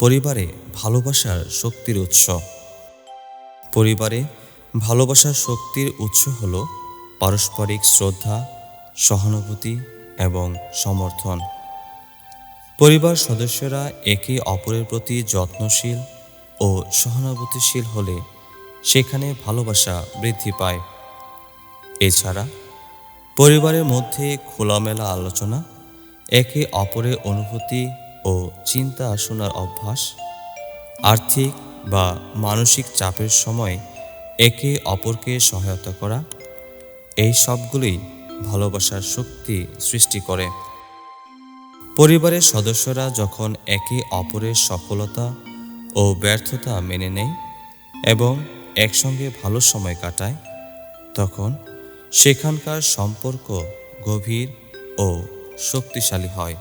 পরিবারে ভালোবাসার শক্তির উৎস। পরিবারে ভালোবাসার শক্তির উৎস হল পারস্পরিক শ্রদ্ধা, সহানুভূতি এবং সমর্থন। পরিবার সদস্যরা একে অপরের প্রতি যত্নশীল ও সহানুভূতিশীল হলে সেখানে ভালোবাসা বৃদ্ধি পায়। এছাড়া পরিবারের মধ্যে খোলামেলা আলোচনা, একে অপরের অনুভূতি ও চিন্তা শোনার অভ্যাস, আর্থিক বা মানসিক চাপের সময় একে অপরকে সহায়তা করা, এই সবগুলোই ভালোবাসার শক্তি সৃষ্টি করে। পরিবারের সদস্যরা যখন একে অপরের সফলতা ও ব্যর্থতা মেনে নেয় এবং একসঙ্গে ভালো সময় কাটায়, তখন সেখানকার সম্পর্ক গভীর ও শক্তিশালী হয়।